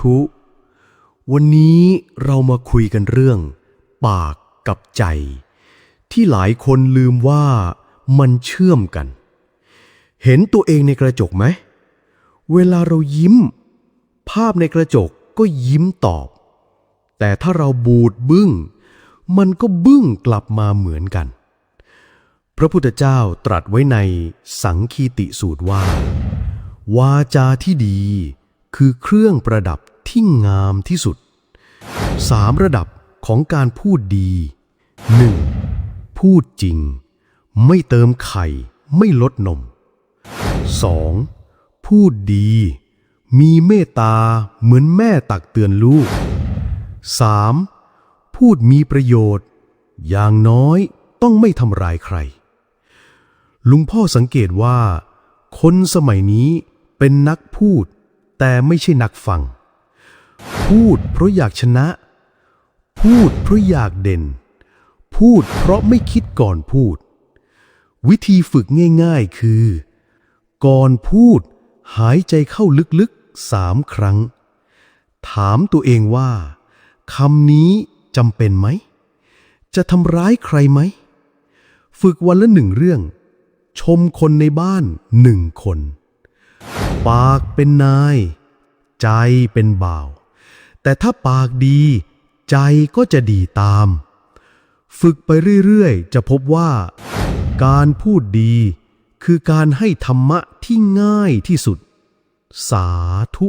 ธุ วันนี้เรามาคุยกันเรื่อง ปากกับใจ ที่หลายคนลืมว่ามันเชื่อมกัน เห็นตัวเองในกระจกไหม เวลาเรายิ้ม ภาพในกระจกก็ยิ้มตอบ แต่ถ้าเราบูดบึ้ง มันก็บึ้งกลับมาเหมือนกัน พระพุทธเจ้าตรัสไว้ในสังคีติสูตรว่า วาจาที่ดีคือเครื่องประดับ ที่งามที่สุดสามระดับของการพูดดี 1. พูดจริง ไม่เติมไข่ไม่ลดนม 2. พูดดี มีเมตตาเหมือนแม่ตักเตือนลูก 3. พูดมีประโยชน์ อย่างน้อยต้องไม่ทำร้ายใคร ลุงพ่อสังเกตว่า คนสมัยนี้เป็นนักพูดแต่ไม่ใช่นักฟัง พูดเพราะอยากชนะ พูดเพราะอยากเด่น พูดเพราะไม่คิดก่อนพูด วิธีฝึกง่ายๆคือ ก่อนพูดหายใจเข้าลึกๆสามครั้ง ถามตัวเองว่าคำนี้จำเป็นไหม จะทำร้ายใครไหม ฝึกวันละหนึ่งเรื่อง ชมคนในบ้านหนึ่งคน ปากเป็นนาย ใจเป็นบ่าว แต่ถ้าปากดี ใจก็จะดีตาม ฝึกไปเรื่อยๆ จะพบว่า การพูดดี คือการให้ธรรมะที่ง่ายที่สุด สาธุ